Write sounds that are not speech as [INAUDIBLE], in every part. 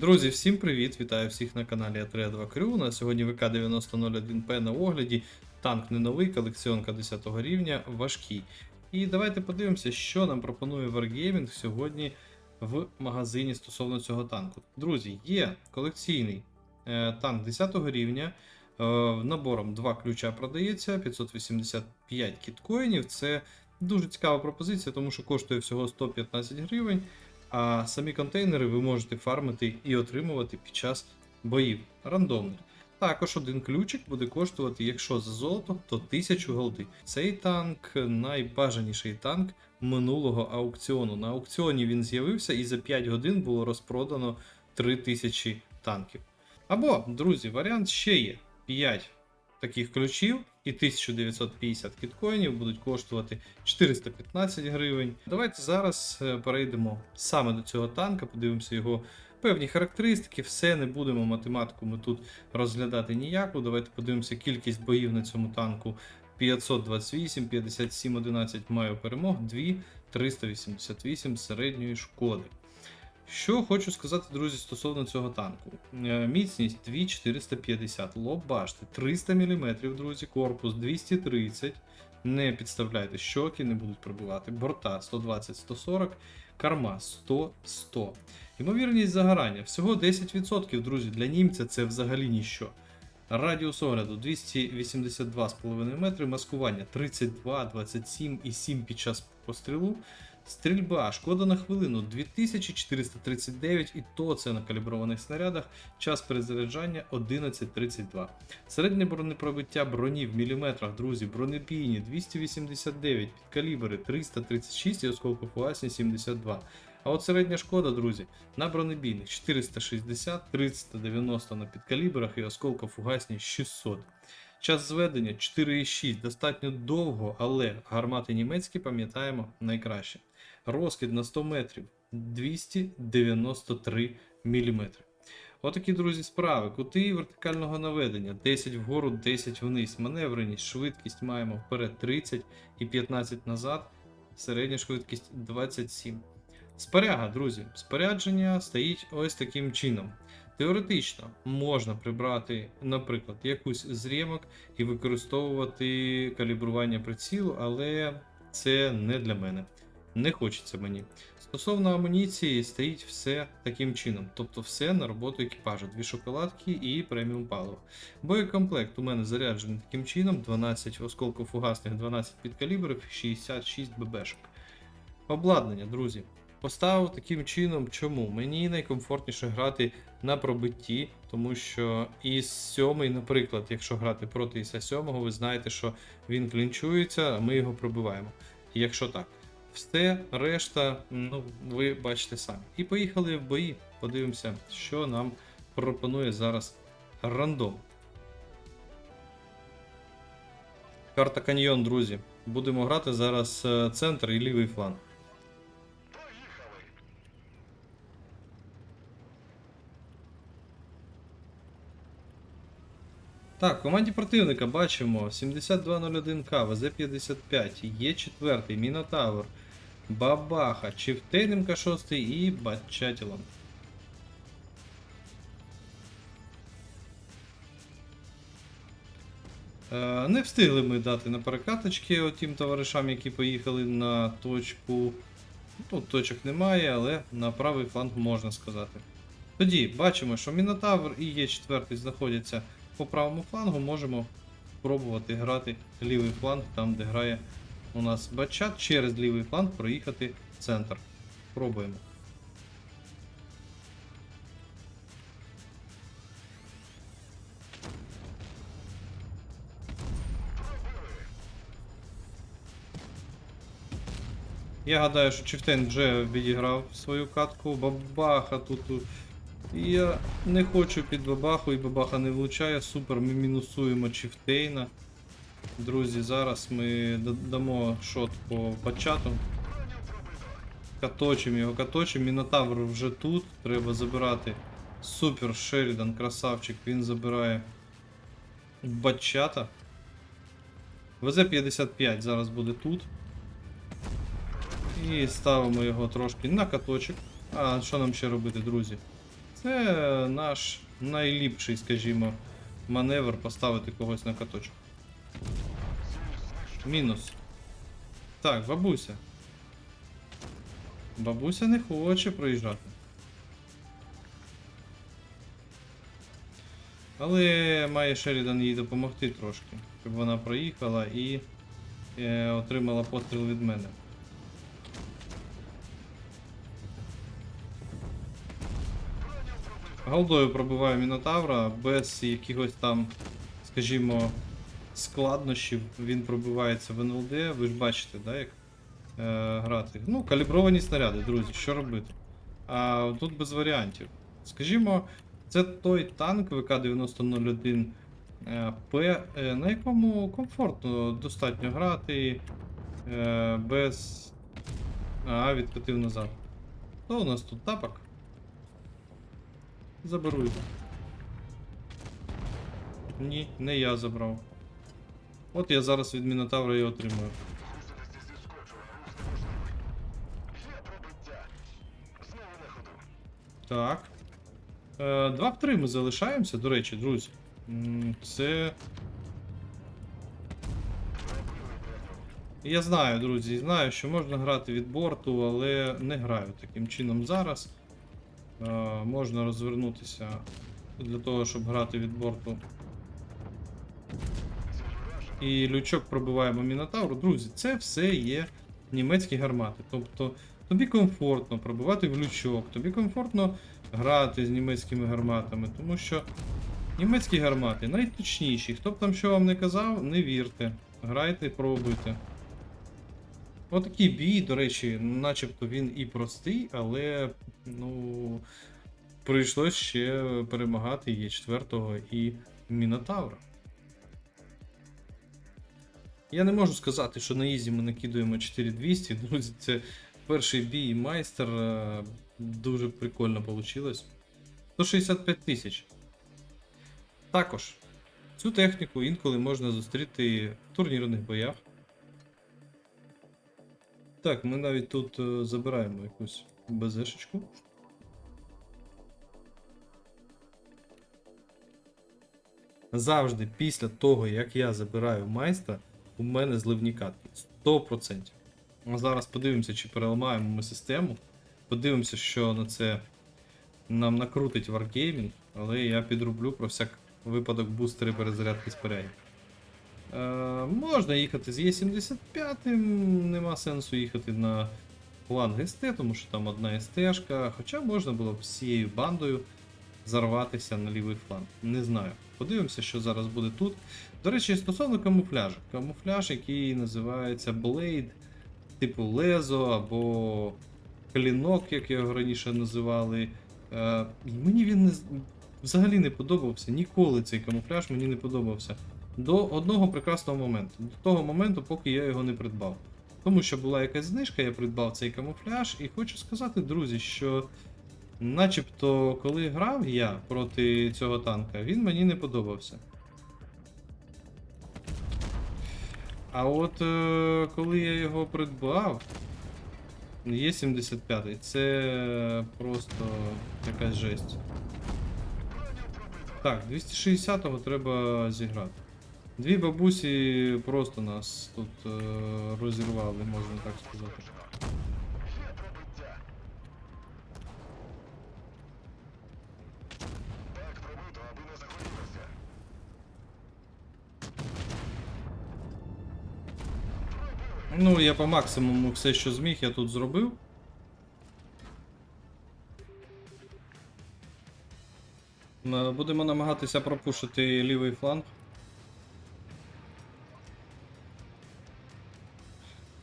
Друзі, всім привіт! Вітаю всіх на каналі Атрея 2 Крю. На сьогодні ВК-9001П на огляді. Танк не новий, колекціонка 10 рівня, важкий. І давайте подивимося, що нам пропонує Wargaming сьогодні в магазині стосовно цього танку. Друзі, є колекційний е, танк 10 рівня. Е, набором два ключа продається, 585 кіткоїнів. Це дуже цікава пропозиція, тому що коштує всього 115 гривень. А самі контейнери ви можете фармити і отримувати під час боїв рандомних. Також один ключик буде коштувати, якщо за золото, то 1000 голди. Цей танк найбажаніший танк минулого аукціону. На аукціоні він з'явився і за 5 годин було розпродано 3000 танків. Або, друзі, варіант ще є: 5 таких ключів і 1950 кіткоїнів будуть коштувати 415 гривень. Давайте зараз е, перейдемо саме до цього танка, подивимося його певні характеристики. Все не будемо математику ми тут розглядати ніяку. Давайте подивимося кількість боїв на цьому танку. 528, 57, 11 маю перемог, 2, 388 середньої шкоди. Що хочу сказати, друзі, стосовно цього танку. Е, Міцність 2450, лоб башти 300 мм, друзі, корпус 230. Не підставляйте щоки, не будуть пробивати. Борта 120-140, карма 100-100. Ймовірність загорання всього 10%, друзі. Для німця це взагалі ніщо. Радіус огляду 282,5 метри, маскування 32, 27 і 7 під час пострілу. Стрільба, шкода на хвилину 2439, і то це на каліброваних снарядах. Час перезаряджання 11.32. Середнє бронепробиття броні в міліметрах, друзі, бронебійні 289, підкалібри 336 і осколкофугасні 72. А от середня шкода, друзі, на бронебійних 460, 390 на підкалібрах і осколкофугасні 600. Час зведення 4,6 достатньо довго, але гармати німецькі пам'ятаємо найкраще. Розкид на 100 метрів 293 мм. Отакі, друзі, справи. Кути вертикального наведення 10 вгору, 10 вниз. Маневреність, швидкість маємо вперед 30 і 15 назад. Середня швидкість 27. Споряга, друзі, спорядження стоїть ось таким чином. Теоретично можна прибрати, наприклад, якусь з ремок і використовувати калібрування прицілу, але це не для мене. Не хочеться мені. Стосовно амуніції, стоїть все таким чином, тобто все на роботу екіпажа, дві шоколадки і преміум паливо. Боєкомплект у мене заряджений таким чином: 12 осколків фугасних, 12 підкалібрів, 66 ББшок. Обладнання, друзі. Поставив таким чином, чому? Мені найкомфортніше грати на пробитті, тому що ІС 7, наприклад, якщо грати проти ІСа 7, ви знаєте, що він клінчується, а ми його пробиваємо. Якщо так. Все, решта, ну, ви бачите самі. І поїхали в бої. Подивимося, що нам пропонує зараз рандом. Карта Каньйон, друзі. Будемо грати зараз е, центр і лівий фланг. Так, в команді противника бачимо 7201К, ВЗ-55, є 4 Мінотавр, Бабаха, Чифтейн МК6 і Батчатілон. Е, Не встигли ми дати на перекаточки тим товаришам, які поїхали на точку. Тут точок немає, але на правий фланг можна сказати. Тоді бачимо, що Мінотавр і Є4 знаходяться по правому флангу, можемо спробувати грати лівий фланг, там де грає у нас бачат, через лівий фланг проїхати в центр. Пробуємо. Я гадаю, що Чифтейн вже відіграв свою катку, бабаха тут. Я не хочу під бабаху, і бабаха не влучає. Супер, ми мінусуємо Чифтейна. Друзі, зараз ми дамо шот по бачату. Каточим його, каточим. Мінотавр вже тут. Треба забирати. Супер Шерідан, красавчик, він забирає бачата. ВЗ-55 зараз буде тут. І ставимо його трошки на каточок. А що нам ще робити, друзі? Це наш найліпший, скажімо, маневр поставити когось на каточок. Мінус. Так, бабуся. Бабуся не хоче проїжджати. Але має Шерідан їй допомогти трошки, щоб вона проїхала і е, отримала постріл від мене. Голдою пробиваю Мінотавра без якихось там, скажімо, складнощів. Він пробивається в НЛД. Ви ж бачите, да, як е, грати. Ну, калібровані снаряди, друзі, що робити? А тут без варіантів. Скажімо, це той танк ВК-9001 е, П, е, на якому комфортно достатньо грати е, без. А, відкатив назад. То у нас тут тапок. Заберу його. Ні, не я забрав. От я зараз від Мінотавра і отримую. Так. Е, 2 в 3 ми залишаємося, до речі, друзі. Це. Я знаю, друзі, знаю, що можна грати від борту, але не граю таким чином зараз. Е, можна розвернутися для того, щоб грати від борту. І лючок пробиваємо Мінотавру. Друзі, це все є німецькі гармати. Тобто тобі комфортно пробивати в лючок, тобі комфортно грати з німецькими гарматами, тому що німецькі гармати найточніші. Хто б там що вам не казав, не вірте. Грайте, пробуйте. Отакий бій, до речі, начебто він і простий, але ну, прийшлось ще перемагати Є4 і Мінотавра. Я не можу сказати, що на Ізі ми накидуємо 4200. [LAUGHS] Друзі, це перший бій майстер. е, Дуже прикольно вийшло. 165 тисяч. Також цю техніку інколи можна зустріти в турнірних боях. Так, ми навіть тут е, забираємо якусь БЗшечку. Завжди після того, як я забираю майстра, у мене зливні катки. 100%. А зараз подивимося, чи переламаємо ми систему. Подивимося, що на це нам накрутить Wargaming, але я підроблю про всяк випадок бустери перезарядки споряджень. Е, можна їхати з Е75, нема сенсу їхати на фланг СТ, тому що там одна СТ-шка, хоча можна було б всією бандою зарватися на лівий фланг. Не знаю. Подивимося, що зараз буде тут. До речі, стосовно камуфляжу. Камуфляж, який називається Blade, типу Лезо або клінок, як його раніше називали. Е, мені він не, взагалі не подобався. Ніколи цей камуфляж мені не подобався. До одного прекрасного моменту. До того моменту, поки я його не придбав. Тому що була якась знижка, я придбав цей камуфляж, і хочу сказати, друзі, що начебто, коли грав я проти цього танка, він мені не подобався. А от е, коли я його придбав, є 75 це просто якась жесть. Так, 260-го треба зіграти. Дві бабусі просто нас тут е, розірвали, можна так сказати. Ну, я по максимуму все, що зміг, я тут зробив. Будемо намагатися пропушити лівий фланг.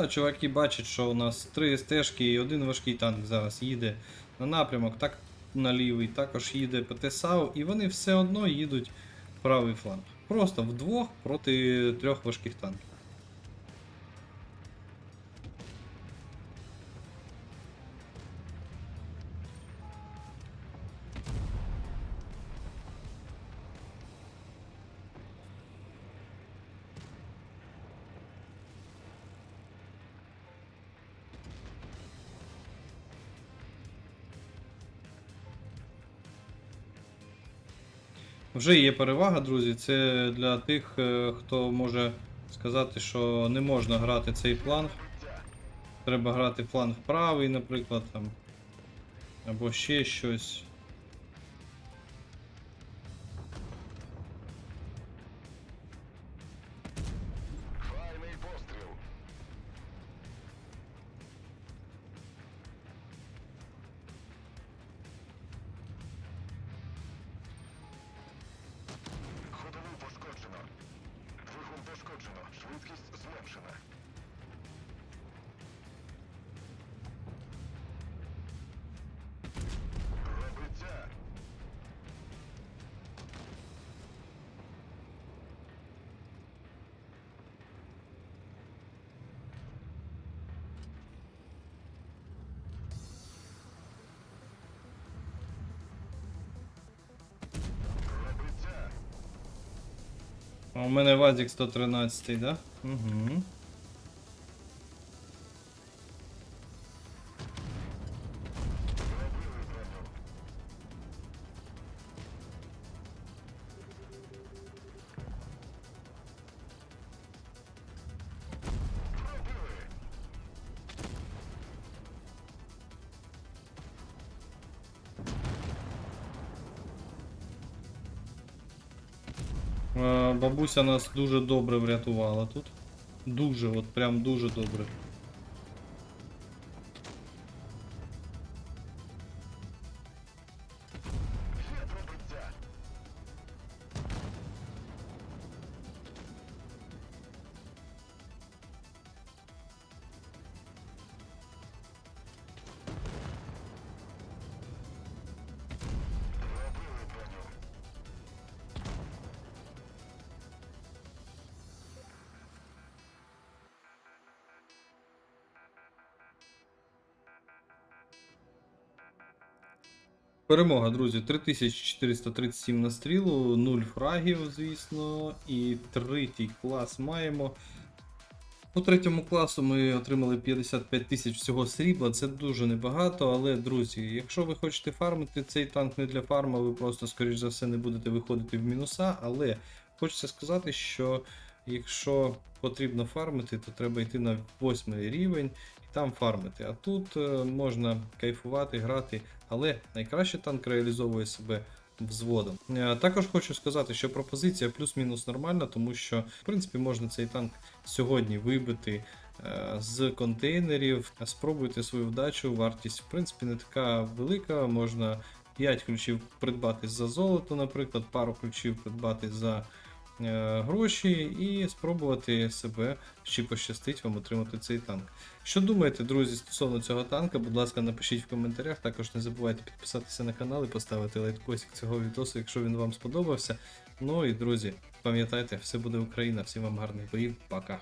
А, чуваки бачать, що у нас три стежки і один важкий танк зараз їде на напрямок, так на лівий, також їде ПТ-САУ, і вони все одно їдуть в правий фланг. Просто вдвох проти трьох важких танків. Вже є перевага, друзі. Це для тих, е, хто може сказати, що не можна грати цей фланг. Треба грати фланг правий, наприклад, там. Або ще щось. А у мене Вазік 113, да? Угу. Бабуся нас дуже добре врятувала тут. Дуже, от прям дуже добре. Перемога, друзі, 3437 на стрілу, 0 фрагів, звісно, і третій клас маємо. У третьому класу ми отримали 55 тисяч всього срібла, це дуже небагато, але друзі, якщо ви хочете фармити цей танк не для фарма, ви просто, скоріш за все, не будете виходити в мінуса. Але хочеться сказати, що якщо потрібно фармити, то треба йти на 8 рівень і там фармити. А тут е, можна кайфувати, грати, але найкраще танк реалізовує себе взводом. Е, Також хочу сказати, що пропозиція плюс-мінус нормальна, тому що в принципі можна цей танк сьогодні вибити е, з контейнерів. Спробуйте свою вдачу. Вартість, в принципі, не така велика. Можна 5 ключів придбати за золото, наприклад, пару ключів придбати за гроші і спробувати себе, чи пощастить вам отримати цей танк. Що думаєте, друзі, стосовно цього танка? Будь ласка, напишіть в коментарях. Також не забувайте підписатися на канал і поставити лайкосик цього відео, якщо він вам сподобався. Ну і друзі, пам'ятайте, все буде Україна. Всім вам гарних боїв. Пока.